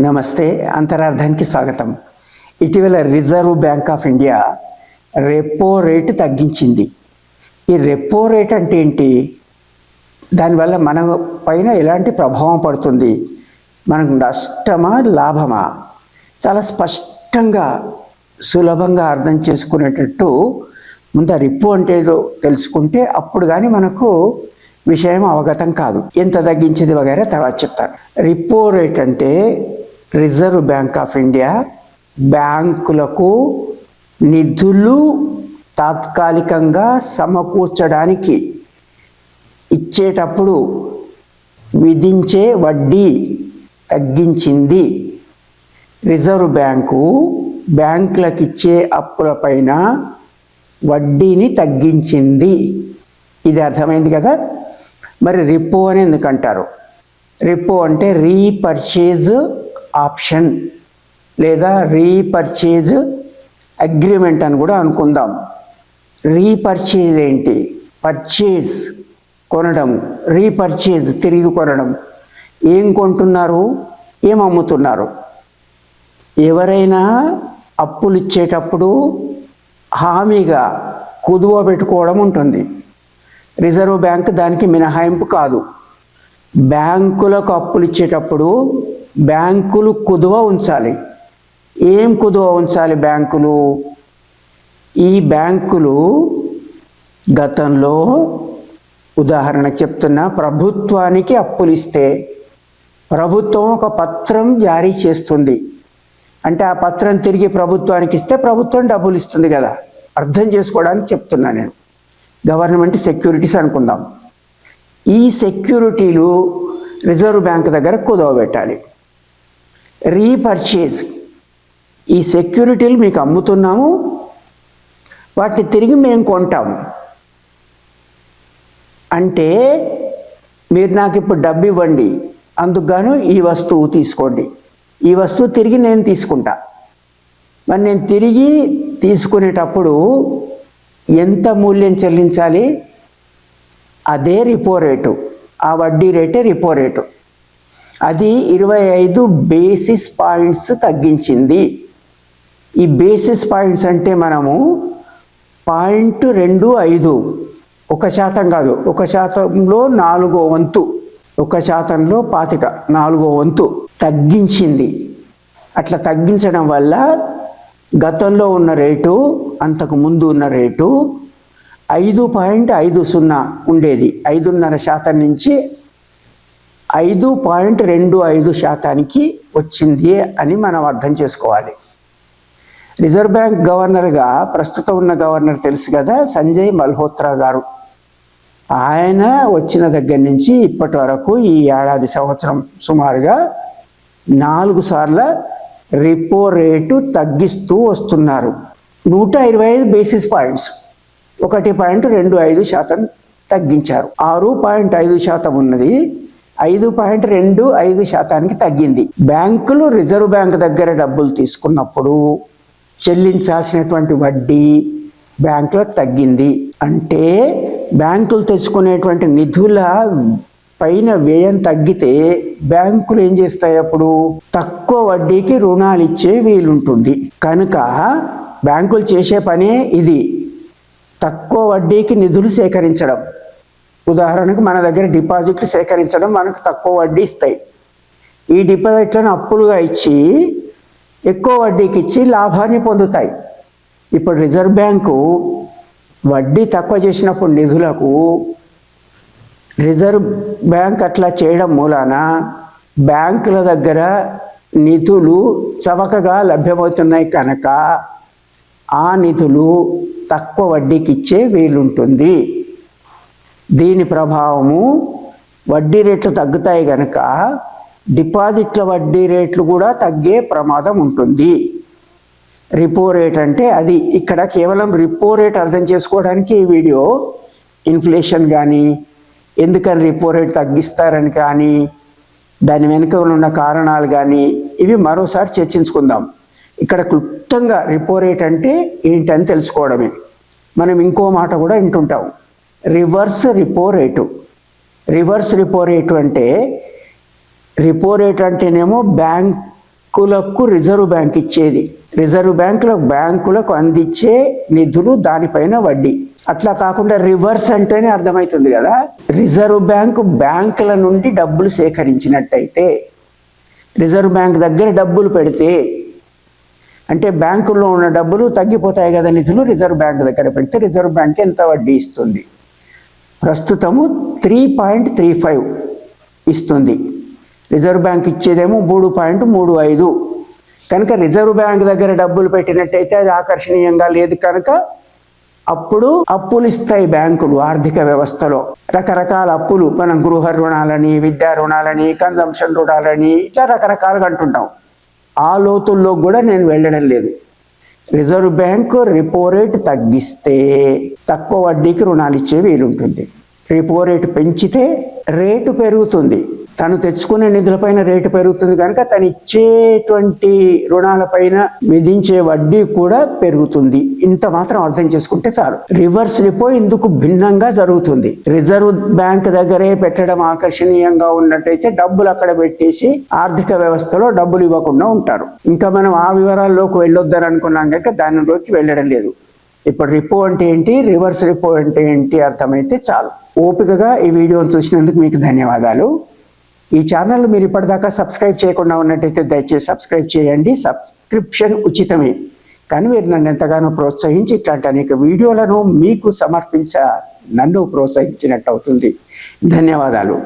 నమస్తే అంతరార్థానికి స్వాగతం. ఇటీవల Reserve Bank of India repo rate తగ్గించింది. ఈ రెపో రేట్ అంటే ఏంటి? దానివల్ల మన పైన ఎలాంటి ప్రభావం పడుతుంది? మనకు నష్టమా లాభమా? చాలా స్పష్టంగా సులభంగా అర్థం చేసుకునేటట్టు ముందు రిపో అంటే ఏదో తెలుసుకుంటే అప్పుడు కానీ మనకు విషయం అవగతం కాదు. ఎంత తగ్గించింది వగైరా తర్వాత చెప్తాను. రిపో రేట్ అంటే రిజర్వ్ బ్యాంక్ ఆఫ్ ఇండియా బ్యాంకులకు నిధులు తాత్కాలికంగా సమకూర్చడానికి ఇచ్చేటప్పుడు విధించే వడ్డీ తగ్గించింది. రిజర్వ్ బ్యాంకు బ్యాంకులకు ఇచ్చే అప్పులపైన వడ్డీని తగ్గించింది. ఇది అర్థమైంది కదా? మరి రిపో అని ఎందుకంటారు? రిపో అంటే రీపర్చేజ్ ఆప్షన్ లేదా రీపర్చేజ్ అగ్రిమెంట్ అని కూడా అనుకుందాం. రీపర్చేజ్ ఏంటి? పర్చేజ్ కొనడం రీపర్చేజ్ తిరిగి కొనడం. ఏం కొంటున్నారు? ఏం అమ్ముతున్నారు? ఎవరైనా అప్పులు ఇచ్చేటప్పుడు హామీగా కుదువ పెట్టుకోవడం ఉంటుంది. రిజర్వ్ బ్యాంక్ దానికి మినహాయింపు కాదు. బ్యాంకులకు అప్పులు ఇచ్చేటప్పుడు బ్యాంకులు కుదువ ఉంచాలి. ఏం కుదువ ఉంచాలి బ్యాంకులు? ఈ బ్యాంకులు గతంలో ఉదాహరణ చెప్తున్నా ప్రభుత్వానికి అప్పులు ఇస్తే ప్రభుత్వం ఒక పత్రం జారీ చేస్తుంది. అంటే ఆ పత్రం తిరిగి ప్రభుత్వానికి ఇస్తే ప్రభుత్వం డబ్బులు ఇస్తుంది కదా. అర్థం చేసుకోవడానికి చెప్తున్నా నేను. గవర్నమెంట్ సెక్యూరిటీస్ అనుకుందాం. ఈ సెక్యూరిటీలు రిజర్వ్ బ్యాంక్ దగ్గర కుదవ పెట్టాలి. రీపర్చేజ్ ఈ సెక్యూరిటీలు మీకు అమ్ముతున్నాము వాటిని తిరిగి మేము కొంటాము. అంటే మీరు నాకు ఇప్పుడు డబ్బు ఇవ్వండి అందుకుగాను ఈ వస్తువు తీసుకోండి. ఈ వస్తువు తిరిగి నేను తీసుకుంటా. మరి నేను తిరిగి తీసుకునేటప్పుడు ఎంత మూల్యం చెల్లించాలి? అదే రిపో రేటు ఆ వడ్డీ రేటే రిపో రేటు అది ఇరవై ఐదు బేసిస్ పాయింట్స్ తగ్గించింది. ఈ బేసిస్ పాయింట్స్ అంటే మనము పాయింట్ రెండు ఐదు ఒక శాతం కాదు ఒక శాతంలో నాలుగో వంతు ఒక శాతంలో పాతిక నాలుగో వంతు తగ్గించింది. అట్లా తగ్గించడం వల్ల గతంలో ఉన్న రేటు అంతకు ముందు ఉన్న రేటు ఐదు పాయింట్ ఐదు సున్నా ఉండేది. ఐదున్నర శాతం నుంచి ఐదు పాయింట్ రెండు ఐదు శాతానికి వచ్చింది అని మనం అర్థం చేసుకోవాలి. రిజర్వ్ బ్యాంక్ గవర్నర్గా ప్రస్తుతం ఉన్న గవర్నర్ తెలుసు కదా సంజయ్ మల్హోత్రా గారు. ఆయన వచ్చిన దగ్గర నుంచి ఇప్పటి వరకు ఈ ఏడాది సంవత్సరం సుమారుగా నాలుగు సార్ల రిపో రేటు తగ్గిస్తూ వస్తున్నారు. నూట ఇరవై ఐదు బేసిస్ పాయింట్స్ ఒకటి పాయింట్ రెండు ఐదు శాతం తగ్గించారు. ఆరు పాయింట్ ఐదు శాతం ఉన్నది ఐదు పాయింట్ రెండు ఐదు శాతానికి తగ్గింది. బ్యాంకులు రిజర్వ్ బ్యాంక్ దగ్గర డబ్బులు తీసుకున్నప్పుడు చెల్లించాల్సినటువంటి వడ్డీ బ్యాంకులకు తగ్గింది. అంటే బ్యాంకులు తెచ్చుకునేటువంటి నిధుల పైన వ్యయం తగ్గితే బ్యాంకులు ఏం చేస్తాయి అప్పుడు? తక్కువ వడ్డీకి రుణాలు ఇచ్చే వీలుంటుంది. కనుక బ్యాంకులు చేసే పనే ఇది. తక్కువ వడ్డీకి నిధులు సేకరించడం. ఉదాహరణకు మన దగ్గర డిపాజిట్లు సేకరించడం మనకు తక్కువ వడ్డీ ఇస్తాయి. ఈ డిపాజిట్లను అప్పులుగా ఇచ్చి ఎక్కువ వడ్డీకి ఇచ్చి లాభాన్ని పొందుతాయి. ఇప్పుడు రిజర్వ్ బ్యాంకు వడ్డీ తక్కువ చేసినప్పుడు నిధులకు రిజర్వ్ బ్యాంక్ అట్లా చేయడం మూలాన బ్యాంకుల దగ్గర నిధులు చవకగా లభ్యమవుతున్నాయి కనుక ఆ నిధులు తక్కువ వడ్డీకి ఇచ్చే వీలుంటుంది. దీని ప్రభావము వడ్డీ రేట్లు తగ్గుతాయి కనుక డిపాజిట్ల వడ్డీ రేట్లు కూడా తగ్గే ప్రమాదం ఉంటుంది. రిపో రేట్ అంటే అది. ఇక్కడ కేవలం రిపో రేట్ అర్థం చేసుకోవడానికి ఈ వీడియో ఇన్ఫ్లేషన్ కానీ ఎందుకని రిపో రేట్ తగ్గిస్తారని కానీ దాని వెనుక ఉన్న కారణాలు కానీ ఇవి మరోసారి చర్చించుకుందాం. ఇక్కడ క్లుప్తంగా రిపో రేట్ అంటే ఏంటని తెలుసుకోవడమే. మనం ఇంకో మాట కూడా వింటుంటాం. Reverse repo rate. Reverse repo rate అంటే రిపో రేట్ అంటేనేమో బ్యాంకులకు రిజర్వ్ బ్యాంక్ ఇచ్చేది. రిజర్వ్ బ్యాంకులకు బ్యాంకులకు అందించే నిధులు దానిపైన వడ్డీ. అట్లా కాకుండా రివర్స్ అంటేనే అర్థమవుతుంది కదా. రిజర్వ్ బ్యాంకు బ్యాంకుల నుండి డబ్బులు సేకరించినట్టయితే రిజర్వ్ బ్యాంక్ దగ్గర డబ్బులు పెడితే అంటే బ్యాంకుల్లో ఉన్న డబ్బులు తగ్గిపోతాయి కదా నిధులు రిజర్వ్ బ్యాంక్ దగ్గర పెడితే రిజర్వ్ బ్యాంక్ ఎంత వడ్డీ ఇస్తుంది? ప్రస్తుతము త్రీ పాయింట్ త్రీ ఫైవ్ ఇస్తుంది. రిజర్వ్ బ్యాంక్ ఇచ్చేదేమో మూడు పాయింట్ మూడు ఐదు. కనుక రిజర్వ్ బ్యాంక్ దగ్గర డబ్బులు పెట్టినట్టయితే అది ఆకర్షణీయంగా లేదు కనుక అప్పుడు అప్పులు ఇస్తాయి బ్యాంకులు ఆర్థిక వ్యవస్థలో. రకరకాల అప్పులు మనం గృహ రుణాలని విద్యా రుణాలని కన్జంప్షన్ రుణాలని ఇట్లా రకరకాలుగా అంటుంటాం. ఆ లోతుల్లో కూడా నేను వెళ్ళడం లేదు. రిజర్వ్ బ్యాంకు రిపో రేట్ తగ్గిస్తే తక్కువ వడ్డీకి రుణాలు ఇచ్చే వీలుంటుంది. రిపో రేటు పెంచితే రేటు పెరుగుతుంది. తను తెచ్చుకునే నిధులపైన రేటు పెరుగుతుంది కనుక తను ఇచ్చేటువంటి రుణాలపైన విధించే వడ్డీ కూడా పెరుగుతుంది. ఇంత మాత్రం అర్థం చేసుకుంటే చాలు. రివర్స్ రిపో ఇందుకు భిన్నంగా జరుగుతుంది. రిజర్వ్ బ్యాంక్ దగ్గరే పెట్టడం ఆకర్షణీయంగా ఉన్నట్టయితే డబ్బులు అక్కడ పెట్టేసి ఆర్థిక వ్యవస్థలో డబ్బులు ఇవ్వకుండా ఉంటారు. ఇంకా మనం ఆ వివరాల్లోకి వెళ్ళొద్దని అనుకున్నాం కనుక దానిలోకి వెళ్ళడం లేదు. ఇప్పుడు రిపో అంటే ఏంటి? రివర్స్ రిపో అంటే ఏంటి? అర్థమైతే చాలు. ఓపికగా ఈ వీడియోని చూసినందుకు మీకు ధన్యవాదాలు. ఈ ఛానల్ మీరు ఇప్పటిదాకా సబ్స్క్రైబ్ చేయకుండా ఉన్నట్టయితే దయచేసి సబ్స్క్రైబ్ చేయండి. సబ్స్క్రిప్షన్ ఉచితమే. కానీ మీరు నన్ను ఎంతగానో ప్రోత్సహించి ఇట్లాంటి అనేక వీడియోలను మీకు సమర్పించ నన్ను ప్రోత్సహించినట్టు అవుతుంది. ధన్యవాదాలు.